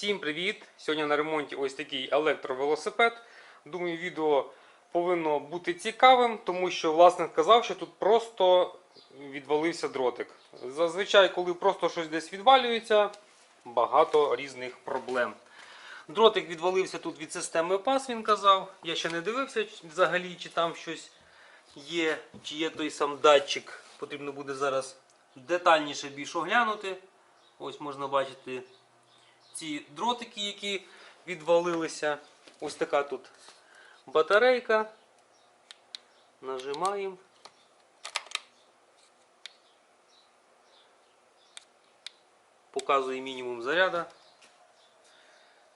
Всім привіт! Сьогодні на ремонті ось такий електровелосипед. Думаю, відео повинно бути цікавим, тому що власник казав, що тут просто відвалився дротик. Зазвичай, коли просто щось десь відвалюється, багато різних проблем. Дротик відвалився тут від системи PAS, він казав. Я ще не дивився взагалі, чи там щось є, чи є той сам датчик. Потрібно буде зараз детальніше більш оглянути. Ось можна бачити ці дротики, які відвалилися. Ось така тут батарейка. Нажимаємо. Показує мінімум заряда.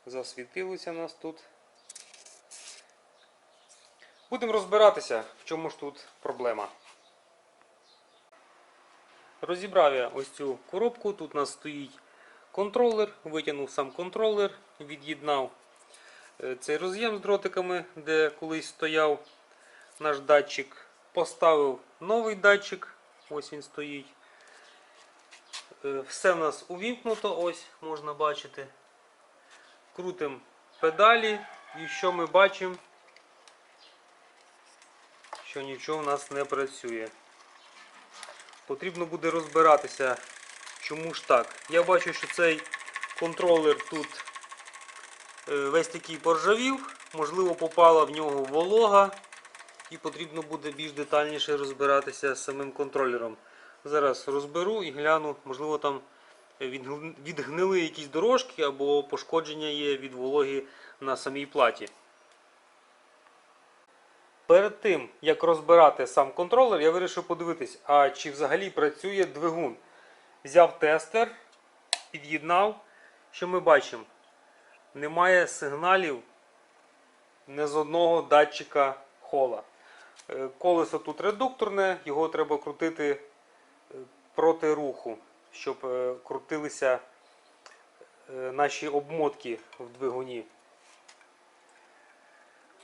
Засвітилося у нас тут. Будемо розбиратися, в чому ж тут проблема. Розібрав я ось цю коробку. Тут у нас стоїть контролер, витягнув сам контролер, від'єднав е, цей роз'єм з дротиками, де колись стояв наш датчик. Поставив новий датчик, ось він стоїть. Е, Все в нас увімкнуто, ось можна бачити. Крутимо педалі і що ми бачимо? Що нічого в нас не працює. Потрібно буде розбиратися, чому ж так. Я бачу, що цей контролер тут е, весь такий поржавів, можливо, попала в нього волога, і потрібно буде більш детальніше розбиратися з самим контролером. Зараз розберу і гляну, можливо, там відгнили якісь дорожки або пошкодження є від вологи на самій платі. Перед тим, як розбирати сам контролер, я вирішив подивитись, а чи взагалі працює двигун. Взяв тестер, під'єднав. Що ми бачимо? Немає сигналів не з одного датчика хола. Е, Колесо тут редукторне, його треба крутити е, проти руху, щоб е, крутилися наші обмотки в двигуні.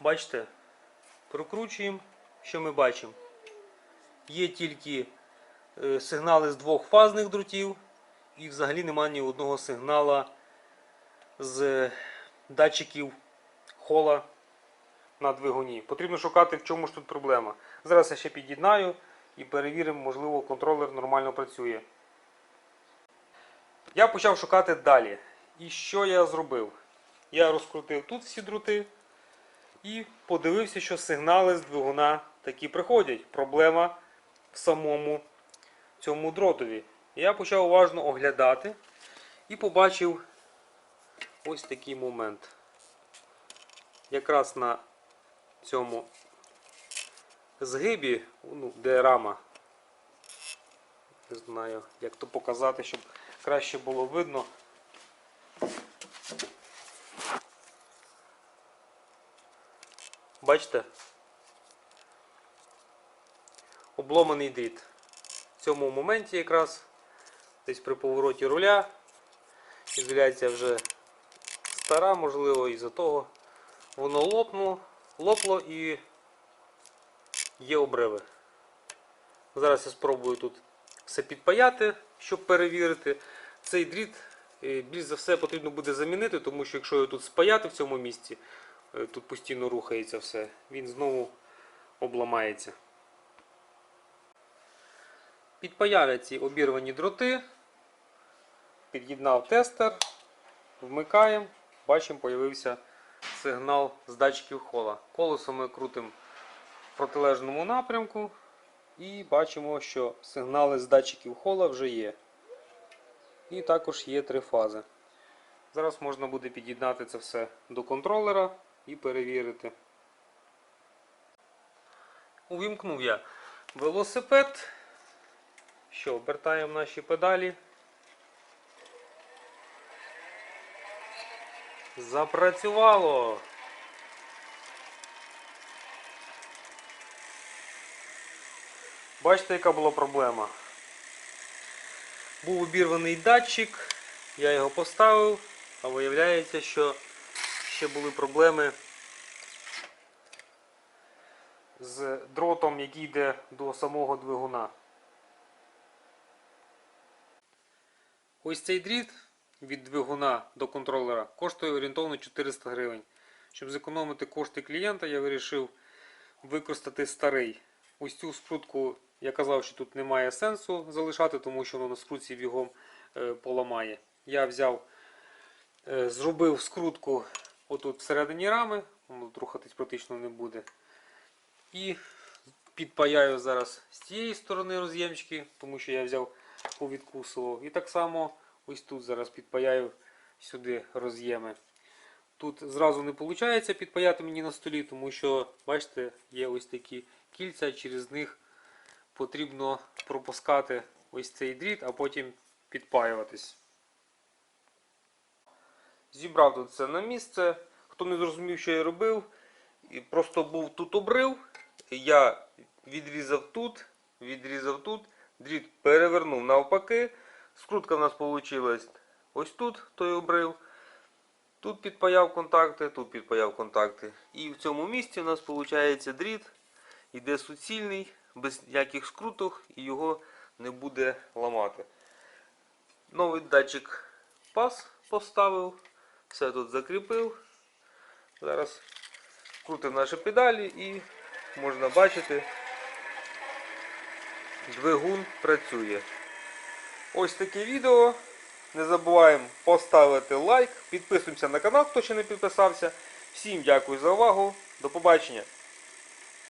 Бачите? Прокручуємо, що ми бачимо. Є тільки сигнали з двох фазних дротів, і взагалі немає ні одного сигнала з датчиків хола на двигуні. Потрібно шукати, в чому ж тут проблема. Зараз я ще під'єднаю і перевіримо, можливо, контролер нормально працює. Я почав шукати далі. І що я зробив? Я розкрутив тут всі дроти. І подивився, що сигнали з двигуна такі приходять. Проблема в самому цьому дротові. Я почав уважно оглядати і побачив ось такий момент. Якраз на цьому згибі, ну, де рама, не знаю, як то показати, щоб краще було видно. Бачите? Обломаний дріт. В цьому моменті якраз десь при повороті руля ізоляція вже стара, можливо, із-за того воно лопнуло, лопло і є обриви. Зараз я спробую тут все підпаяти, щоб перевірити. Цей дріт е, більш за все потрібно буде замінити, тому що якщо його тут спаяти в цьому місці, е, тут постійно рухається все, він знову обламається. Підпаяв ці обірвані дроти, під'єднав тестер, вмикаємо, бачимо, появився сигнал з датчиків хола. Колесо ми крутимо в протилежному напрямку і бачимо, що сигнали з датчиків хола вже є. І також є три фази. Зараз можна буде під'єднати це все до контролера і перевірити. Увімкнув я велосипед. Що, обертаємо наші педалі. Запрацювало! Бачите, яка була проблема? Був обірваний датчик, я його поставив, а виявляється, що ще були проблеми з дротом, який йде до самого двигуна. Ось цей дріт від двигуна до контролера коштує орієнтовно 400 гривень. Щоб зекономити кошти клієнта, я вирішив використати старий. Ось цю скрутку я казав, що тут немає сенсу залишати, тому що воно на скрутці бігом е, поламає. Я взяв, е, зробив скрутку отут всередині рами, воно рухатись практично не буде. І підпаяю зараз з цієї сторони роз'ємчики, тому що я взяв повідкусував. І так само ось тут зараз підпаяю сюди роз'єми. Тут зразу не виходить підпаяти мені на столі, тому що, бачите, є ось такі кільця, через них потрібно пропускати ось цей дріт, а потім підпаюватись. Зібрав тут це на місце. Хто не зрозумів, що я робив, просто був тут обрив. Я відрізав тут, відрізав тут, дріт перевернув навпаки. Скрутка в нас вийшла ось тут, той обрив. Тут підпаяв контакти, тут підпаяв контакти. І в цьому місці у нас виходить дріт, іде суцільний, без ніяких скруток і його не буде ламати. Новий датчик пас поставив, все тут закріпив. Зараз крутимо наші педалі і можна бачити, двигун працює. Ось таке відео. Не забуваємо поставити лайк, підписуємося на канал, хто ще не підписався. Всім дякую за увагу. До побачення.